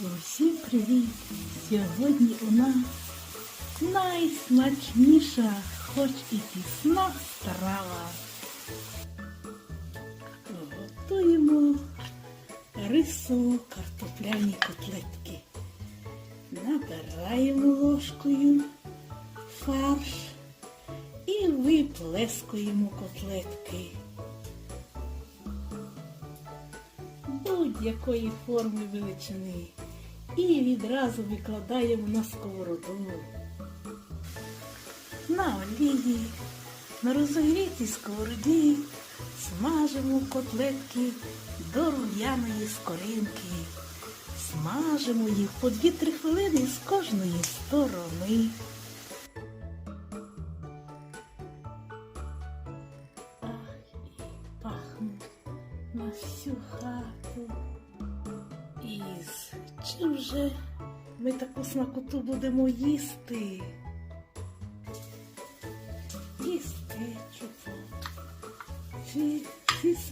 Усім привіт! Сьогодні у нас найсмачніша, хоч і пісна страва. Готуємо рису картопляні котлетки. Набираємо ложкою фарш і виплескуємо котлетки. будь-якої форми величини і відразу викладаємо на сковороду. На олії, на розогрітій сковороді смажимо котлетки до рум'яної скоринки. Смажимо їх по 2-3 хвилини з кожної сторони. Ах, пахнуть на всю хату. І з чим же ми таку смакоту будемо їсти? Їсти кетчупом, чи із